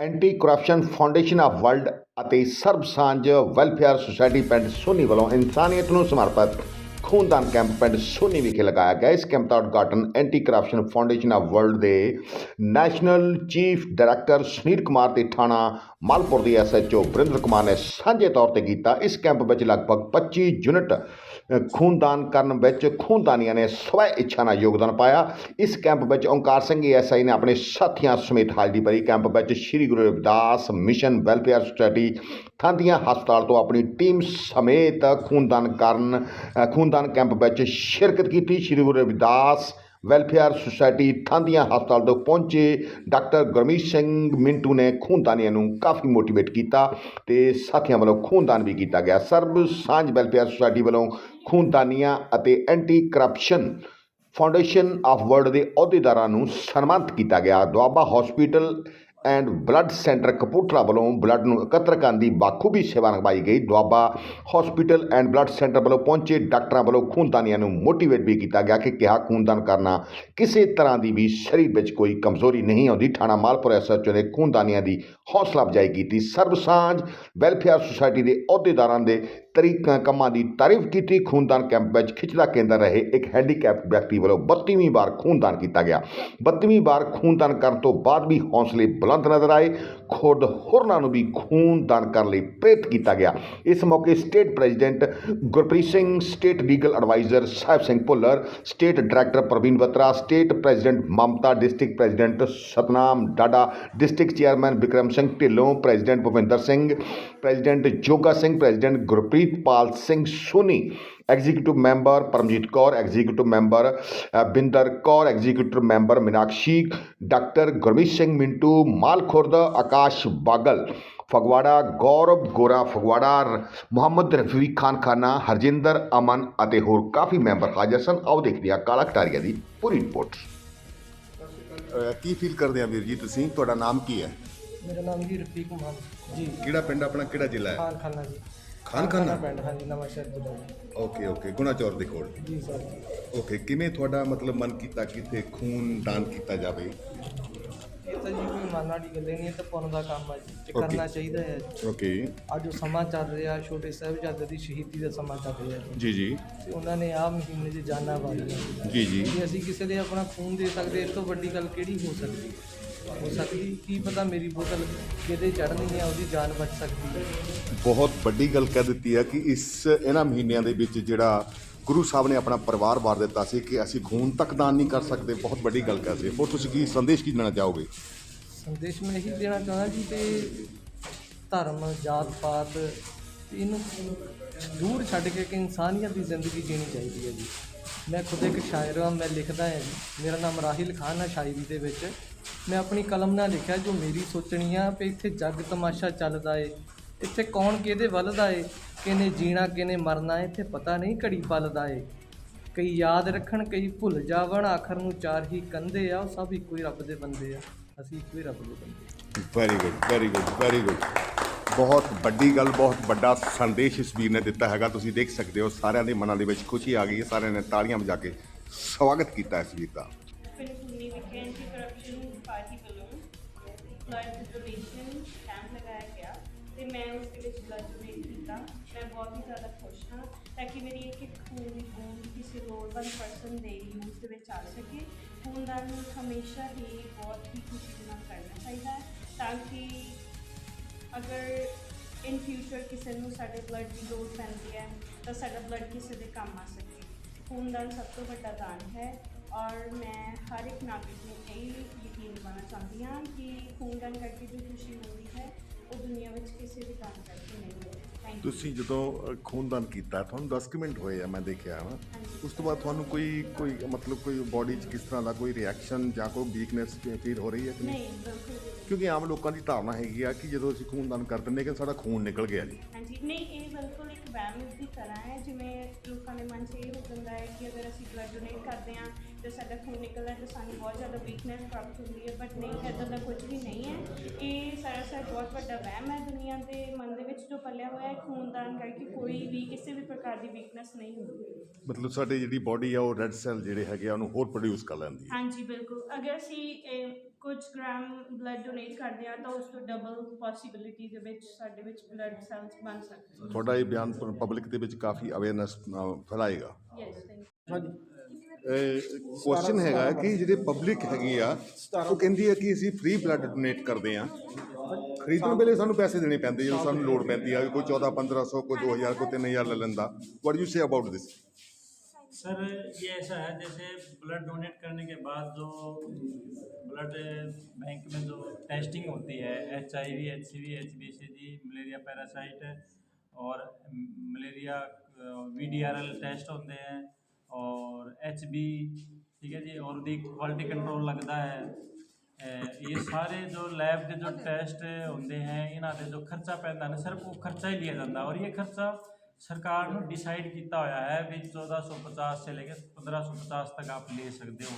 Anti corruption foundation of world ਅਤੇ ਸਰਬ ਸਾਂਝ ਵੈਲਫੇਅਰ ਸੁਸਾਇਟੀ ਪਿੰਡ ਸੋਨੀ ਵੱਲੋਂ ਇਨਸਾਨੀਅਤ ਨੂੰ ਸਮਰਪਿਤ ਖੂਨਦਾਨ ਕੈਂਪ ਪਿੰਡ ਸੋਨੀ ਵਿਖੇ ਲਗਾਇਆ ਗਿਆ। ਇਸ ਕੈਂਪ ਦਾ ਉਦਘਾਟਨ anti corruption foundation of world ਦੇ national chief director Sunil Kumar ਤੇ ਥਾਣਾ ਮਾਲਪੁਰ ਦੇ ਐਸਐਚਓ ਵਰਿੰਦਰ ਕੁਮਾਰ ਨੇ ਸਾਂਝੇ ਤੌਰ ਤੇ ਕੀਤਾ। ਇਸ ਕੈਂਪ ਵਿੱਚ ਲਗਭਗ 25 ਯੂਨਿਟ ਖੂਨਦਾਨ ਕਰਨ ਵਿੱਚ ਖੂਨਦਾਨੀਆਂ ਨੇ ਸਵੈ ਇੱਛਾ ਨਾਲ ਯੋਗਦਾਨ ਪਾਇਆ। ਇਸ ਕੈਂਪ ਵਿੱਚ ਓਂਕਾਰ ਸਿੰਘ ਐਸਆਈ ਨੇ ਆਪਣੇ ਸਾਥੀਆਂ ਸਮੇਤ ਹਾਜ਼ਰੀ ਭਰੀ। ਕੈਂਪ ਵਿੱਚ Sri Guru Ravidas mission welfare society Thandian ਹਸਪਤਾਲ ਤੋਂ ਆਪਣੀ ਟੀਮ ਸਮੇਤ ਖੂਨਦਾਨ ਕਰਨ ਖੂਨਦਾਨ ਕੈਂਪ ਵਿੱਚ ਸ਼ਿਰਕਤ ਕੀਤੀ। ਸ੍ਰੀ ਗੁਰੂ ਰਵਿਦਾਸ ਵੈਲਫੇਅਰ ਸੁਸਾਇਟੀ ਥਾਂਦੀਆਂ ਹਸਪਤਾਲ ਤੋਂ ਪਹੁੰਚੇ। ਡਾਕਟਰ ਗੁਰਮੀਤ ਸਿੰਘ ਮਿੰਟੂ ਨੇ ਖੂਨਦਾਨੀਆਂ ਨੂੰ ਕਾਫੀ ਮੋਟੀਵੇਟ ਕੀਤਾ ਤੇ ਸਾਥੀਆਂ ਵੱਲੋਂ ਖੂਨਦਾਨ ਵੀ ਕੀਤਾ ਗਿਆ। ਸਰਬ ਸਾਂਝ ਵੈਲਫੇਅਰ ਸੁਸਾਇਟੀ ਵੱਲੋਂ ਖੂਨਦਾਨੀਆਂ ਅਤੇ anti corruption foundation of world ਦੇ ਅਹੁਦੇਦਾਰਾਂ ਨੂੰ ਸਨਮਾਨਿਤ ਕੀਤਾ ਗਿਆ। Doaba hospital and blood centre Kapurthala ਵੱਲੋਂ ਬਲੱਡ ਨੂੰ ਇਕੱਤਰ ਕਰਨ ਦੀ ਬਾਖੂਬੀ ਸੇਵਾ ਨਿਭਾਈ ਗਈ। Doaba hospital and blood centre ਵੱਲੋਂ ਪਹੁੰਚੇ ਡਾਕਟਰਾਂ ਵੱਲੋਂ ਖੂਨਦਾਨੀਆਂ ਨੂੰ ਮੋਟੀਵੇਟ ਵੀ ਕੀਤਾ ਗਿਆ ਕਿ ਕਿਹਾ ਖੂਨਦਾਨ ਕਰਨਾ ਕਿਸੇ ਤਰ੍ਹਾਂ ਦੀ ਵੀ ਸਰੀਰ ਵਿੱਚ ਕੋਈ ਕਮਜ਼ੋਰੀ ਨਹੀਂ ਆਉਂਦੀ। ਥਾਣਾ ਮਾਲਪੁਰ ਐਸਐਚਓ ਨੇ ਖੂਨਦਾਨੀਆਂ ਦੀ ਹੌਸਲਾ ਅਫਜ਼ਾਈ ਕੀਤੀ। ਸਰਬ ਸਾਂਝ ਵੈਲਫੇਅਰ ਸੁਸਾਇਟੀ ਦੇ ਅਹੁਦੇਦਾਰਾਂ ਦੇ ਤਰੀਕਾਂ ਕੰਮਾਂ ਦੀ ਤਾਰੀਫ ਕੀਤੀ ਖੂਨਦਾਨ ਕੈਂਪ ਵਿੱਚ ਖਿੱਚਦਾ ਕੇਂਦਰ ਰਹੇ ਇੱਕ ਹੈਂਡੀਕੈਪ ਵਿਅਕਤੀ ਵੱਲੋਂ 32ਵੀਂ ਵਾਰ ਖੂਨਦਾਨ ਕੀਤਾ ਗਿਆ 32ਵੀਂ ਵਾਰ ਖੂਨਦਾਨ ਕਰਨ ਤੋਂ ਬਾਅਦ ਵੀ ਹੌਸਲੇ ਬੁਲੰਦ ਨਜ਼ਰ ਆਏ ਖੁਦ ਹੋਰਨਾਂ ਨੂੰ ਵੀ ਖੂਨਦਾਨ ਕਰਨ ਲਈ ਪ੍ਰੇਰਿਤ ਕੀਤਾ ਗਿਆ ਇਸ ਮੌਕੇ state president Gurpreet Singh state legal advisor Sahib Singh Bhullar state director Parveen Batra state president Mamta district president Satnam Dada district chairman Vikram Singh Dhillon president Bhupinder Singh president Joga Singh president Gurpreet Pal Singh Soni executive member Paramjit Kaur executive member Binder Kaur executive member Meenakshi doctor Gurmeet Singh Mintu Malkhurd Akash Bagal Phagwara Gaurav Gora Phagwara Mohammad Rafi Khan Khanna Harjinder Aman ਅਤੇ ਹੋਰ ਕਾਫੀ member ਹਾਜ਼ਰ ਸਨ। ਆਓ ਦੇਖਦੇ ਹਾਂ ਕਾਲਾ ਕਟਾਰੀਆ ਦੀ ਪੂਰੀ report. ਕੀ feel ਕਰਦੇ ਆ ਵੀਰ ਜੀ ਤੁਸੀਂ? ਤੁਹਾਡਾ ਨਾਮ ਕੀ ਹੈ? ਮੇਰਾ ਨਾਮ ਜੀ ਰਫੀਕ ਮੁਹੰਮਦ ਜੀ ਕਿਹੜਾ ਪਿੰਡ ਆਪਣਾ ਕਿਹੜਾ ਜ਼ਿਲ੍ਹਾ ਹੈ? ਖਾਨ ਖਾਨਾ ਜੀ। ਖਾਨ ਖਾਨਾ? ਪਿੰਡ ਹਾਂਜੀ ਨਵਾਂ ਸ਼ਹਿਰ ਜ਼ਿਲ੍ਹਾ ਜੀ ਓਕੇ ਓਕੇ ਗੁਨਾਚੌਰ ਦੇ ਕੋਲ। ਜੀ ਸਰ। ਓਕੇ ਕਿਵੇਂ ਤੁਹਾਡਾ ਮਤਲਬ ਮਨ ਕੀਤਾ ਕਿ ਇੱਥੇ ਖੂਨ ਦਾਨ ਕੀਤਾ ਜਾਵੇ? ਇਹ ਤਾਂ ਜੀ ਕੋਈ ਮਨ ਵਾਲੀ ਗੱਲ ਹੀ ਨਹੀਂ ਇਹ ਤਾਂ ਪੁੰਨ ਦਾ ਕੰਮ ਹੈ ਜੀ ਤੇ Okay. ਕਰਨਾ ਚਾਹੀਦਾ ਹੈ। ਓਕੇ। ਅੱਜ ਜੋ ਸਮਾਂ ਚੱਲ ਰਿਹਾ ਛੋਟੇ ਸਾਹਿਬਜ਼ਾਦੇ ਦੀ ਸ਼ਹੀਦੀ ਦਾ ਸਮਾਂ ਚੱਲ ਰਿਹਾ ਜੀ। ਜੀ ਜੀ। ਤੇ ਉਹਨਾਂ ਨੇ ਆਹ ਮਹੀਨੇ 'ਚ ਜਾਨਾਂ ਵਾਲੀਆਂ। ਜੀ ਜੀ। ਜੇ ਅਸੀਂ ਕਿਸੇ ਦੇ ਆਪਣਾ ਖੂਨ ਦੇ ਸਕਦੇ ਇਸ ਤੋਂ ਵੱਡੀ ਗੱਲ ਕਿਹੜੀ ਹੋ ਸਕਦੀ? ਹੋ ਸਕਦੀ? ਕੀ ਪਤਾ ਮੇਰੀ ਬੋਤਲ ਕਿਤੇ ਚੜ੍ਹਨੀ ਹੈ ਉਹਦੀ ਜਾਨ ਬਚ ਸਕਦੀ ਹੈ। ਬਹੁਤ ਵੱਡੀ ਗੱਲ ਕਹਿ ਦਿੱਤੀ ਹੈ ਕਿ ਇਸ ਇਹਨਾਂ ਮਹੀਨਿਆਂ ਦੇ ਵਿੱਚ ਜਿਹੜਾ ਗੁਰੂ ਸਾਹਿਬ ਨੇ ਆਪਣਾ ਪਰਿਵਾਰ ਵਾਰ ਦਿੱਤਾ ਸੀ ਕਿ ਅਸੀਂ ਖੂਨ ਤੱਕ ਦਾਨ ਨਹੀਂ ਕਰ ਸਕਦੇ ਬਹੁਤ ਵੱਡੀ ਗੱਲ ਕਰਦੇ ਹੋਰ ਤੁਸੀਂ ਕੀ ਸੰਦੇਸ਼ ਕੀ ਦੇਣਾ ਚਾਹੋਗੇ? ਸੰਦੇਸ਼ ਮੈਂ ਇਹੀ ਦੇਣਾ ਚਾਹੁੰਦਾ ਜੀ ਤੇ ਧਰਮ ਜਾਤ ਪਾਤ ਇਹਨੂੰ ਦੂਰ ਛੱਡ ਕੇ ਕਿ ਇਨਸਾਨੀਅਤ ਦੀ ਜ਼ਿੰਦਗੀ ਜੀਣੀ ਚਾਹੀਦੀ ਹੈ ਜੀ। ਮੈਂ ਖੁਦ ਇੱਕ ਸ਼ਾਇਰ ਹਾਂ ਮੈਂ ਲਿਖਦਾ ਹਾਂ ਜੀ। ਮੇਰਾ ਨਾਮ ਰਾਹਿਲ ਖਾਨ ਹੈ ਸ਼ਾਇਰੀ ਦੇ ਵਿੱਚ। ਮੈਂ ਆਪਣੀ ਕਲਮ ਨਾਲ ਲਿਖਿਆ ਜੋ ਮੇਰੀ ਸੋਚਣੀ ਆ ਵੀ ਇੱਥੇ ਜੱਗ ਤਮਾਸ਼ਾ ਚੱਲਦਾ ਏ। ਇੱਥੇ ਕੌਣ ਕਿਹਦੇ ਵੱਲਦਾ ਏ? ਕਿਨੇ ਜੀਣਾ ਕਿਨੇ ਮਰਨਾ ਇੱਥੇ ਪਤਾ ਨਹੀਂ ਘੜੀ ਪਲਦਾ ਏ। ਕਈ ਯਾਦ ਰੱਖਣ, ਕਈ ਭੁੱਲ ਜਾਵਣ, ਆਖਰ ਨੂੰ ਚਾਰ ਹੀ ਕੰਧੇ ਆ, ਉਹ ਸਭ ਇੱਕੋ ਹੀ ਰੱਬ ਦੇ ਬੰਦੇ ਆ। ਅਸੀਂ ਇੱਕੋ ਹੀ ਰੱਬ ਦੇ ਬੰਦੇ very good very good very good ਬਹੁਤ ਵੱਡੀ ਗੱਲ, ਬਹੁਤ ਵੱਡਾ ਸੰਦੇਸ਼ ਇਸ ਵੀਰ ਨੇ ਦਿੱਤਾ ਹੈਗਾ। ਤੁਸੀਂ ਦੇਖ ਸਕਦੇ ਹੋ, ਸਾਰਿਆਂ ਦੇ ਮਨਾਂ ਦੇ ਵਿੱਚ ਖੁਸ਼ੀ ਆ ਗਈ ਹੈ, ਸਾਰਿਆਂ ਨੇ ਤਾੜੀਆਂ ਵਜਾ ਕੇ ਸਵਾਗਤ ਕੀਤਾ ਇਸ ਵੀਰ ਦਾ। ਐਂਟੀ ਕਰਪਸ਼ਨ ਪਾਰਟੀ ਵੱਲੋਂ ਬਲੱਡ ਡੋਨੇਸ਼ਨ ਕੈਂਪ ਲਗਾਇਆ ਗਿਆ ਤੇ ਮੈਂ ਉਸ ਦੇ ਵਿੱਚ ਬਲੱਡ ਡੋਨੇਟ ਕੀਤਾ ਮੈਂ ਬਹੁਤ ਹੀ ਜ਼ਿਆਦਾ ਖੁਸ਼ ਹਾਂ ਤਾਂ ਕਿ ਮੇਰੀ ਇੱਕ ਇੱਕ ਖੂਨ ਦੀ ਬੂੰਦ ਕਿਸੇ ਲੋੜਵੰਦ ਪਰਸਨ ਦੇ ਯੂਜ਼ ਦੇ ਵਿੱਚ ਆ ਸਕੇ ਖੂਨਦਾਨ ਨੂੰ ਹਮੇਸ਼ਾ ਹੀ ਬਹੁਤ ਹੀ ਖੁਸ਼ੀ ਦੇ ਨਾਲ ਕਰਨਾ ਚਾਹੀਦਾ ਹੈ ਤਾਂ ਕਿ ਅਗਰ ਇਨ ਫਿਊਚਰ ਕਿਸੇ ਨੂੰ ਸਾਡੇ ਬਲੱਡ ਦੀ ਲੋੜ ਪੈਂਦੀ ਹੈ ਤਾਂ ਸਾਡਾ ਬਲੱਡ ਕਿਸੇ ਦੇ ਕੰਮ ਆ ਸਕੇ ਖੂਨਦਾਨ ਸਭ ਤੋਂ ਵੱਡਾ ਦਾਨ ਹੈ ਔਰ ਮੈਂ ਹਰ ਇੱਕ ਨਾਗਰਿਕ ਨੂੰ ਇਹ ਯਕੀਨ ਦਿਵਾਉਣਾ ਚਾਹੁੰਦੀ ਹਾਂ ਕਿ ਖੂਨਦਾਨ ਕਰਕੇ ਜੋ ਖੁਸ਼ੀ ਮਿਲਦੀ ਹੈ ਉਹ ਦੁਨੀਆ ਵਿੱਚ ਕਿਸੇ ਵੀ ਦਾਨ ਕਰਕੇ ਨਹੀਂ ਮਿਲਦੀ। ਥੈਂਕ ਯੂ ਤੁਸੀਂ ਜਦੋਂ ਅ, ਖੂਨਦਾਨ ਕੀਤਾ ਤੁਹਾਨੂੰ 10 ਕੁ ਮਿੰਟ ਹੋਏ ਆ ਮੈਂ ਦੇਖਿਆ ਹਾਂਜੀ। ਉਸ ਤੋਂ ਬਾਅਦ ਤੁਹਾਨੂੰ ਕੋਈ ਕੋਈ ਮਤਲਬ ਕੋਈ ਬਾਡੀ 'ਚ ਕਿਸ ਤਰ੍ਹਾਂ ਦਾ ਕੋਈ ਰਿਐਕਸ਼ਨ ਜਾਂ ਕੋਈ ਵੀਕਨੈਸ ਫੀਲ ਹੋ ਰਹੀ ਹੈ ਕਿ ਨਹੀਂ? ਨਹੀਂ ਬਿਲਕੁਲ ਵੀ ਨਹੀਂ। ਕਿਉਂਕਿ ਆਮ ਲੋਕਾਂ ਦੀ ਧਾਰਨਾ ਹੈਗੀ ਆ ਕਿ ਜਦੋਂ ਅਸੀਂ ਖੂਨਦਾਨ ਕਰ ਦਿੰਦੇ ਕਿ ਸਾਡਾ ਖੂਨ ਨਿਕਲ ਗਿਆ ਜੀ। ਹਾਂਜੀ ਨਹੀਂ ਇਹ ਬਿਲਕੁਲ ਇੱਕ ਵਹਿਮ ਦੀ ਤਰ੍ਹਾਂ ਹੈ ਜਿਵੇਂ ਲੋਕਾਂ ਦੇ ਮਨ 'ਚ ਇਹ ਹੋ ਜਾਂਦਾ ਹੈ ਕਿ ਅਗਰ ਅਸੀਂ ਬਲੱਡ ਡੋਨੇਟ ਕਰਦੇ ਹਾਂ ਤੇ ਸਾਡਾ ਖੂਨ ਨਿਕਲਦਾ ਤਾਂ ਸਾਨੂੰ ਬਹੁਤ ਜ਼ਿਆਦਾ ਵੀਕਨੈਸ ਪ੍ਰਾਪਤ ਹੁੰਦੀ ਹੈ ਬਟ ਨਹੀਂ ਇੱਦਾਂ ਦਾ ਕੁਝ ਵੀ ਨਹੀਂ ਹੈ। ਇਹ ਸਾਰਾ ਬਹੁਤ ਵੱਡਾ ਵਹਿਮ ਹੈ ਦੁਨੀਆ ਦੇ ਮਨ ਦੇ ਵਿੱਚ ਜੋ ਪਲਿਆ ਹੋਇਆ ਹੈ ਖੂਨਦਾਨ ਕਰਕੇ ਕੋਈ ਵੀ ਕਿਸੇ ਵੀ ਪ੍ਰਕਾਰ ਦੀ ਵੀਕਨੈਸ ਨਹੀਂ ਹੁੰਦੀ। ਮਤਲਬ ਸਾਡੀ ਜਿਹੜੀ ਬਾਡੀ ਆ ਉਹ ਰੈੱਡ ਸੈੱਲ ਜਿਹੜੇ ਹੈਗੇ ਆ ਉਹਨੂੰ ਹੋਰ ਪ੍ਰੋਡਿਊਸ ਕਰ ਲੈਂਦੀ ਹੈ। ਹਾਂਜੀ ਬਿਲਕੁਲ। ਅਗਰ ਅਸੀਂ ਕੁਝ ਗ੍ਰਾਮ ਬਲੱਡ ਡੋਨੇਟ ਕਰਦੇ ਆ ਤਾਂ ਉਸ ਤੋਂ ਡਬਲ ਪੋਸਿਬਿਲਿਟੀ ਦੇ ਵਿੱਚ ਸਾਡੇ ਵਿੱਚ ਬਲੱਡ ਸੈਲਸ ਬਣ ਸਕਦੇ ਤੁਹਾਡਾ ਇਹ ਬਿਆਨ ਪਬਲਿਕ ਦੇ ਵਿੱਚ ਕਾਫੀ ਅਵੇਅਰਨੈਸ ਫੈਲਾਏਗਾ। ਯੈਸ ਥੈਂਕ ਕੁਐਸਚਨ ਹੈਗਾ ਕਿ ਜਿਹੜੇ ਪਬਲਿਕ ਹੈਗੀ ਆ ਉਹ ਕਹਿੰਦੀ ਹੈ ਕਿ ਅਸੀਂ ਫ੍ਰੀ ਬਲੱਡ ਡੋਨੇਟ ਕਰਦੇ ਆ। ਖਰੀਦਣ ਵੇਲੇ ਸਾਨੂੰ ਪੈਸੇ ਦੇਣੇ ਪੈਂਦੇ ਜਦੋਂ ਸਾਨੂੰ ਲੋੜ ਪੈਂਦੀ ਆ ਕੋਈ 14 1500 ਕੋਈ 2000 ਕੋਈ 3000 ਲੈ ਲੈਂਦਾ। What you say about this sir, ये ऐसा है, जैसे ब्लड डोनेट करने के बाद जो ब्लड बैंक में जो टेस्टिंग होती है H I V H C V H B C G malaria parasite और malaria V D R L test होते हैं और एच बी ठीक है जी, और भी क्वालिटी कंट्रोल लगता है। ये सारे जो लैब के जो टेस्ट होंगे हैं इन्होंने जो खर्चा पैदा ना सिर्फ़ वो खर्चा ही लिया जाता और ये खर्चा ਸਰਕਾਰ ਨੂੰ ਡਿਸਾਈਡ ਕੀਤਾ ਹੋਇਆ ਹੈ ਵੀ 1450 ਸੇ ਲੈ ਕੇ 1550 ਤੱਕ ਆਪ ਲੈ ਸਕਦੇ ਹੋ।